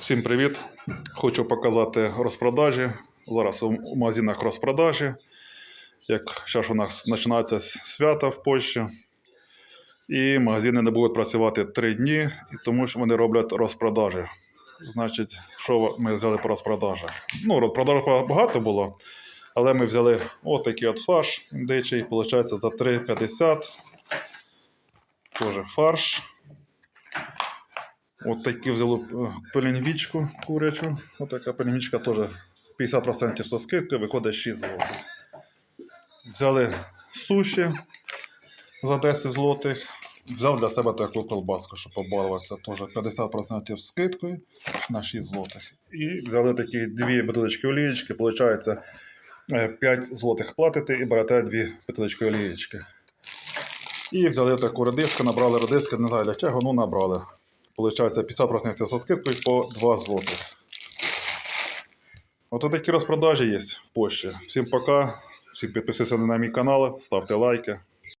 Всім привіт! Хочу показати розпродажі. Зараз у магазинах розпродажі. Як зараз у нас починається свято в Польщі. І магазини не будуть працювати три дні, тому що вони роблять розпродажі. Значить, що ми взяли по розпродажах? Ну, розпродаж багато було, але ми взяли отакий от фарш індичий, виходить, за 3,50. Теж фарш. От такі взяли е, курячу. От така пеленвічка теж 50% со скидки, виходить 6 злотих. Взяли суші за 10 злотих. Взяв для себе таку колбаску, щоб побалуватися. Теж 50% з скидкою на 6 злотих. І взяли такі дві бутилочки олієчки, виходить 5 злотих платите і берете дві бутилочки олієчки. І взяли таку редиску, набрали редиски, не знаю для чого, ну набрали. Получається 50% со скидкою по 2 злоти. Ото такі розпродажі є в Польщі. Всім пока. Всім підписуйтесь на мій канал, ставте лайки.